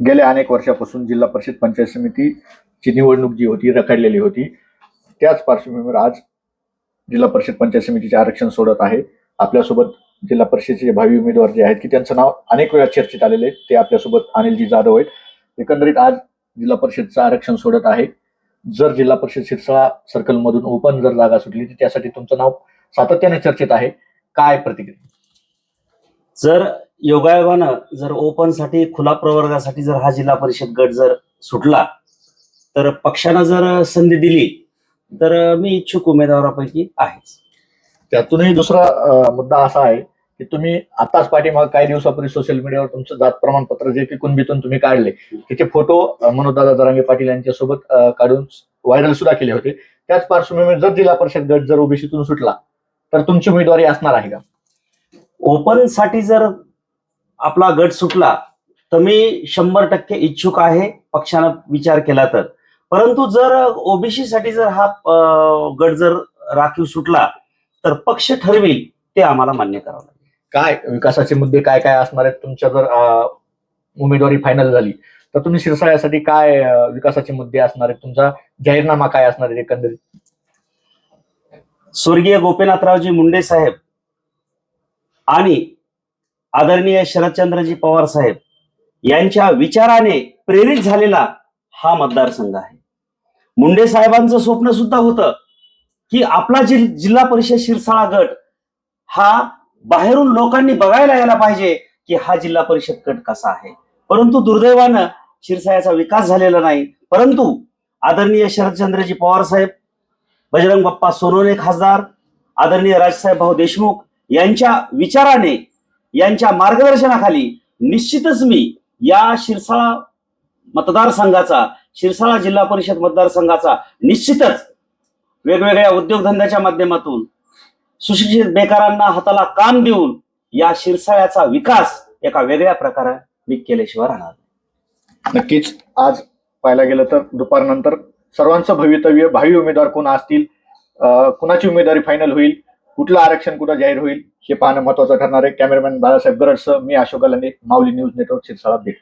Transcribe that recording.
गेल्या अनेक वर्षापासून जिल्हा परिषद पंचायत समितीची निवडणूक जी होती रखडलेली होती त्याच पार्श्वभूमीवर आज जिल्हा परिषद पंचायत समितीचे आरक्षण सोडत आहे. आपल्यासोबत जिल्हा परिषदेचे भावी उमेदवार जे आहेत की त्यांचं नाव अनेक वेळा चर्चेत आलेले आहेत. ते आपल्यासोबत अनिलजी जाधव आहेत. एकंदरीत आज जिल्हा परिषदचं आरक्षण सोडत आहे. जर जिल्हा परिषद शिरसाळा सर्कलमधून ओपन जर जागा सुटली तर त्यासाठी तुमचं नाव सातत्याने चर्चेत आहे. काय प्रतिक्रिया? जर योगायोगानं जर ओपनसाठी खुला प्रवर्गासाठी जर हा जिल्हा परिषद गट जर सुटला तर पक्षानं जर संधी दिली तर मी इच्छुक उमेदवारापैकी आहेच. त्यातूनही दुसरा मुद्दा असा आहे की तुम्ही आताच पाठीमाग काही दिवसापूर्वी सोशल मीडियावर तुमचं जात प्रमाणपत्र जे की कुणबीतून तुम्ही काढले त्याचे फोटो अं, मनोजदादा जरांगे पाटील यांच्यासोबत काढून व्हायरल सुद्धा केले होते. त्याच पार्श्वभूमीवर जर जिल्हा परिषद गट जर ओबीसीतून सुटला तर तुमची उमेदवारी असणार आहे का? ओपनसाठी जर आपला गट सुटला तर मी शंभर टक्के इच्छुक आहे पक्षानं विचार केला तर. परंतु जर ओबीसी साठी जर हा गट जर राखीव सुटला तर पक्ष ठरविल ते आम्हाला मान्य करावं लागेल. काय विकासाचे मुद्दे काय काय असणार आहेत? तुमच्या जर अं, उमेदवारी फायनल झाली तर तुम्ही शिरसाळ्यासाठी काय विकासाचे मुद्दे असणार आहेत? तुमचा जाहीरनामा काय असणार आहे एकंदरीत? स्वर्गीय गोपीनाथरावजी मुंडे साहेब आणि आदरणीय शरदचंद्रजी पवार साहेब यांच्या विचाराने प्रेरित झालेला हा मतदारसंघ आहे. मुंडे साहेबांचं स्वप्न सुद्धा होतं की आपला जि जिल्हा परिषद शिरसाळा गट हा बाहेरून लोकांनी बघायला यायला पाहिजे की हा जिल्हा परिषद गट कसा आहे. परंतु दुर्दैवानं शिरसाळ्याचा विकास झालेला नाही. परंतु आदरणीय शरदचंद्रजी पवार साहेब बजरंग बाप्पा सोनवणे खासदार आदरणीय राजसाहेब भाऊ देशमुख यांच्या विचाराने यांच्या मार्गदर्शनाखाली निश्चितच मी या शिरसाळा मतदारसंघाचा शिरसाळा जिल्हा परिषद मतदारसंघाचा निश्चितच वेगवेगळ्या उद्योगधंद्याच्या माध्यमातून सुशिक्षित बेकारांना हाताला काम देऊन या शिरसाळ्याचा विकास एका वेगळ्या प्रकारे मी केल्याशिवाय राहणार नक्कीच. आज पाहायला गेलं तर दुपारनंतर सर्वांचं भवितव्य भावी उमेदवार कोण असतील कुणाची उमेदवारी फायनल होईल कुठलं आरक्षण कुठं जाहीर होईल हे पाहणं महत्वाचं ठरणार आहे. कॅमेरामॅन बाळासाहेब गरडसह मी अशोक गलांडे माऊली न्यूज नेटवर्क शिरसाळा भेट